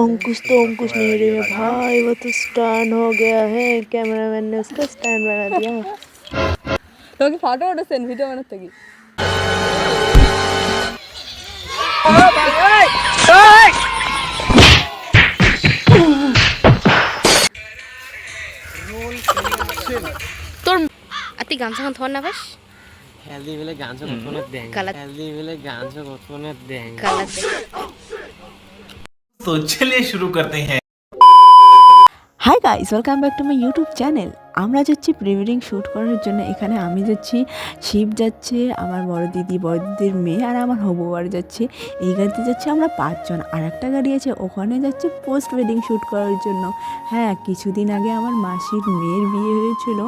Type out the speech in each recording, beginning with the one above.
अंकुश तो अंकुश नहीं रहे भाई वो तो स्टैंड हो गया है कैमरामैन ने उसका स्टैंड बना दिया তোকে ফটো উঠেছেন ভিডিও বানাতে কি তোর আর তুই গান সান থর না পাস হেলদি বেলে গান সব কতক্ষণে দেন কালা- হেলদি বেলে গান সব কতক্ষণে দেন কালার দে तो चलिए शुरू करते हैं hi guys welcome back to my YouTube channel আমরা যাচ্ছি প্রি ওয়েডিং শ্যুট করার জন্য। এখানে আমি যাচ্ছি শিব যাচ্ছে আমার বড় দিদি বড় দিদির মেয়ে আর আমার হবু বাড়ি যাচ্ছে। এই গাড়িতে যাচ্ছে আমরা পাঁচজন। আর একটা গাড়ি আছে ওখানে যাচ্ছে পোস্ট ওয়েডিং শ্যুট করার জন্য। হ্যাঁ কিছুদিন আগে আমার মাসির মেয়ের বিয়ে হয়েছিল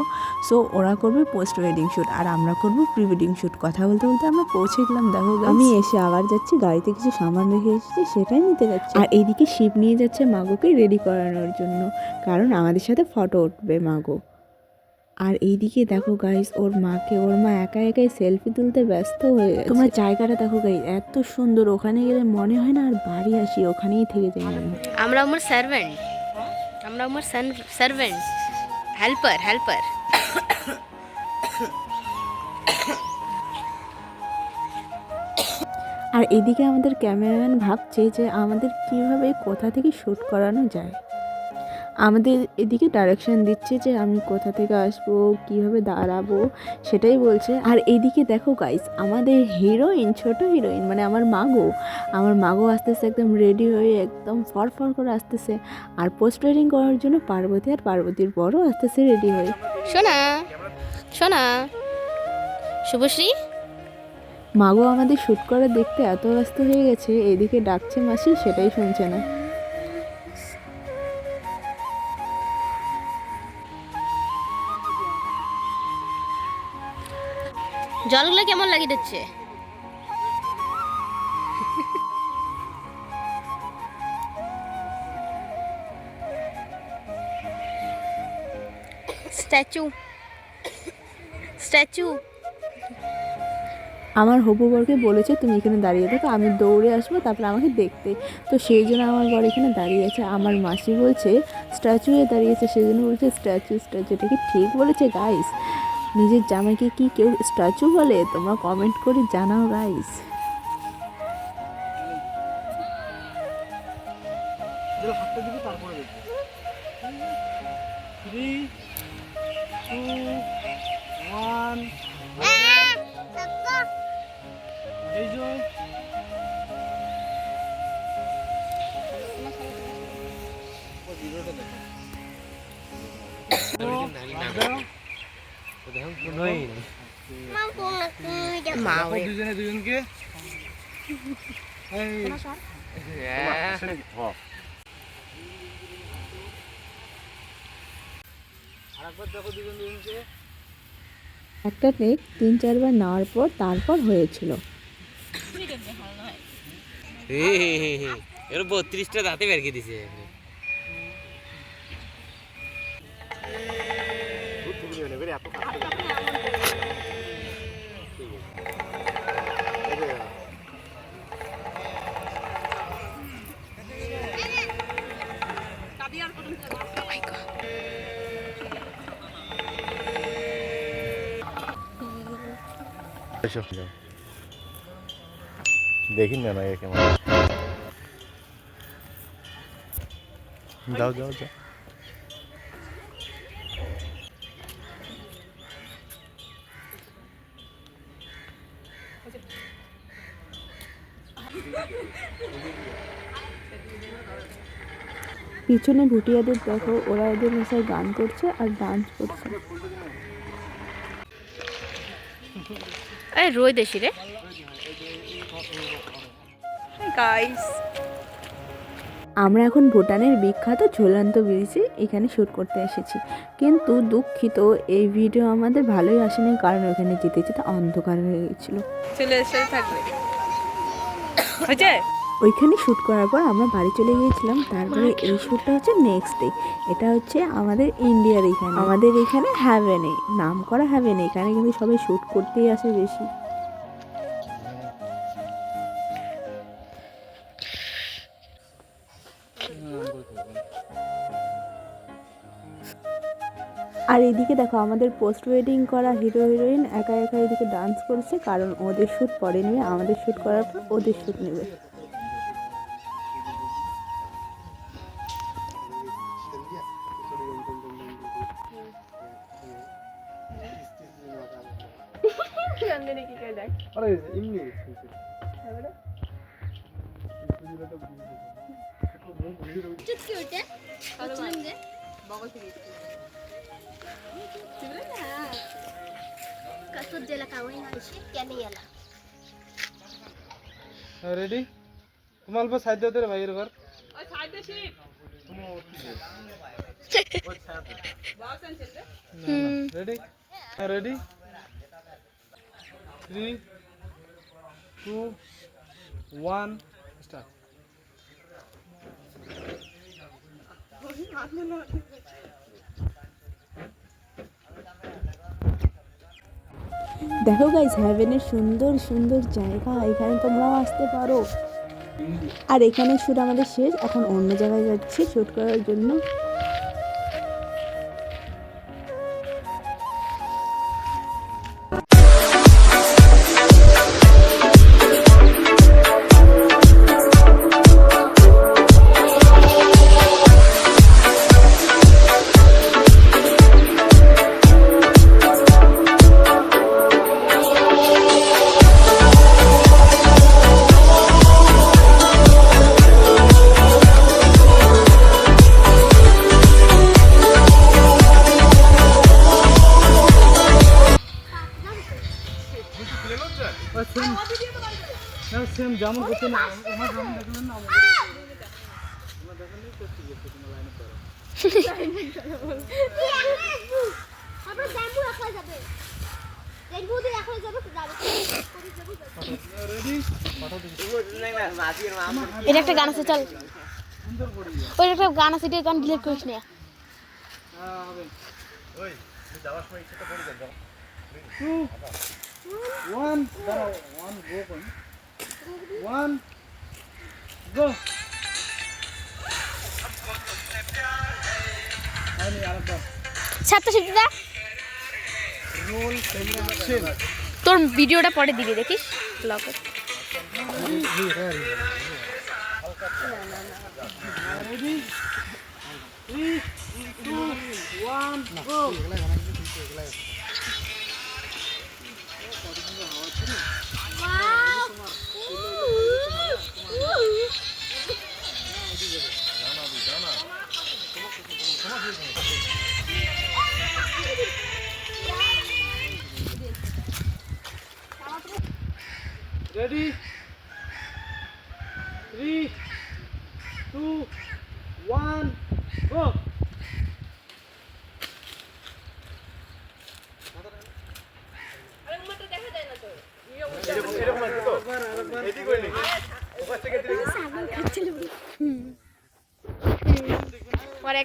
সো ওরা করবে পোস্ট ওয়েডিং শ্যুট আর আমরা করব প্রি ওয়েডিং শ্যুট কথা বলতে বলতে আমরা পৌঁছে গেলাম দেখো আমি এসে আবার যাচ্ছি গাড়িতে কিছু সামান রেখে এসেছি সেটাই নিতে যাচ্ছি। আর এইদিকে শিব নিয়ে যাচ্ছে মাগোকে রেডি করানোর জন্য কারণ আমাদের সাথে ফটো উঠবে মাগো। আর এইদিকে দেখো গাইস ওর মাকে ওর মা একা একাই সেলফি তুলতে ব্যস্ত হয়ে গেছে। তোমার জায়গাটা দেখো গাইস এত সুন্দর। ওখানে গেলে মনে হয় না আর বাড়ি আসি ওখানেই থেকে যাই আমি। আমরা আমার সার্ভেন্ট আমরা আমার সার্ভেন্ট হেল্পার হেল্পার আর এদিকে আমাদের ক্যামেরাম্যান ভাবছে যে আমাদের কীভাবে কোথা থেকে শ্যুট করানো যায়। আমাদের এদিকে ডাইরেকশন দিচ্ছে যে আমি কোথা থেকে আসব কীভাবে দাঁড়াবো সেটাই বলছে। আর এদিকে দেখো গাইস আমাদের হিরোইন ছোট হিরোইন মানে আমার মাগো আমার মাগো আসতেছে একদম রেডি হয়ে একদম ফর ফর করে আসতেছে। আর পোস্ট ওয়েডিং করার জন্য পার্বতী আর পার্বতীর বড় আসতেছে রেডি হয়ে। শোনা শোনা শুভশ্রী? মাগো আমাদের শ্যুট করে দেখতে এত ব্যস্ত হয়ে গেছে এদিকে ডাকছে মাসি সেটাই শুনছে না। কেমন লাগিয়ে দিচ্ছে? স্ট্যাচু। স্ট্যাচু। আমার হবু বরকে বলেছে, তুমি এখানে দাঁড়িয়ে থাকো, আমি দৌড়ে আসব, তারপরে আমাকে দেখতে। তো সেই জন্য আমার বর এখানে দাঁড়িয়ে আছে। আমার মাসি বলছে, স্ট্যাচু হয়ে দাঁড়িয়েছে সেই জন্য বলছে, স্ট্যাচু স্ট্যাচু। এটা কি ঠিক বলেছে গাইস নিজের জামাইকে কি কেউ স্ট্যাচু বলে? তোমরা কমেন্ট করে জানাও গাইস কোনোই নেই। মা ওরে একটা টেক তিন চারবার নেওয়ার পর তারপর হয়েছিল। এর বত্রিশটা দাঁতে বের করে দিছে দেখি না না কেমন। যাও যাও যাও পিছনে ভুটিয়াদের দেখো, ওরা ওদের ভাষায় গান করছে আর ডান্স করছে। আরে রই দেশি রে। গাইস আমরা এখন ভুটানের বিখ্যাত ঝোলান্ত ব্রিজে এখানে শ্যুট করতে এসেছি। কিন্তু দুঃখিত এই ভিডিও আমাদের ভালোই আসেনি কারণ ওখানে যেতে যেতে অন্ধকার হয়ে গেছিল। চলে এসে থাকবে। হয়েছে? ওইখানে শ্যুট করার পর আমরা বাড়ি চলে গিয়েছিলাম। তারপরে এই শ্যুটটা হচ্ছে নেক্সট ডে এটা হচ্ছে আমাদের ইন্ডিয়ার এখানে। আমাদের এখানে হ্যাভেনে নাম করা হ্যাভেনে এখানে কিন্তু সবাই শ্যুট করতেই আসে বেশি। আর এদিকে দেখো আমাদের পোস্ট ওয়েডিং করা হিরো হিরোইন একা একা এদিকে ডান্স করছে। কারণ ওদের শ্যুট পরে নিয়ে আমাদের শ্যুট করার পর ওদের শ্যুট নেবে। চুটকি ওঠে বলছিলাম যে कसं ज्याला कावळी नाहीशी त्याने याला রেডি তোমার অল্প সাইড দিতে রে ভাই এবার ready ready three two one start দেখো গাইজ হ্যাভেনের সুন্দর সুন্দর জায়গা, এখানে তোমরাও আসতে পারো। আর এখানে শ্যুট আমাদের শেষ, এখন অন্য জায়গায় যাচ্ছি শ্যুট করার জন্য। সেম যেমন করতে না আমার যেমন দেখলেন না আপনার ব্যাম্বু রাখা যাবে রেনবো দিয়ে রাখা যাবে যাবে এটা একটা গান আছে চল। ওই একটা গান আছে এটা গান ডিলিট করিস না। হ্যাঁ ওয়ান ওয়ান গো কোন ওয়ান গো ছাত্র শিল্পীরা রোল ক্যামেরা সেম তোর ভিডিওটা পরে দিবি দেখিস? Blog ready three two one go ready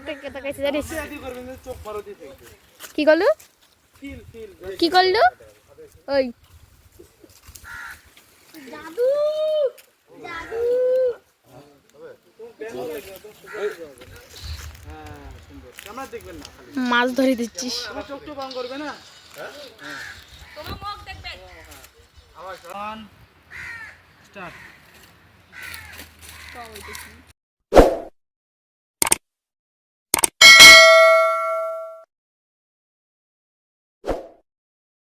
জানিস? কি করলু? ফিল ফিল কি করলু? ওই। জাদু জাদু হ্যাঁ সুন্দর ক্যামেরা দেখবেন না। খালি মাছ ধরে দিচ্ছিস আমার স্টার্ট।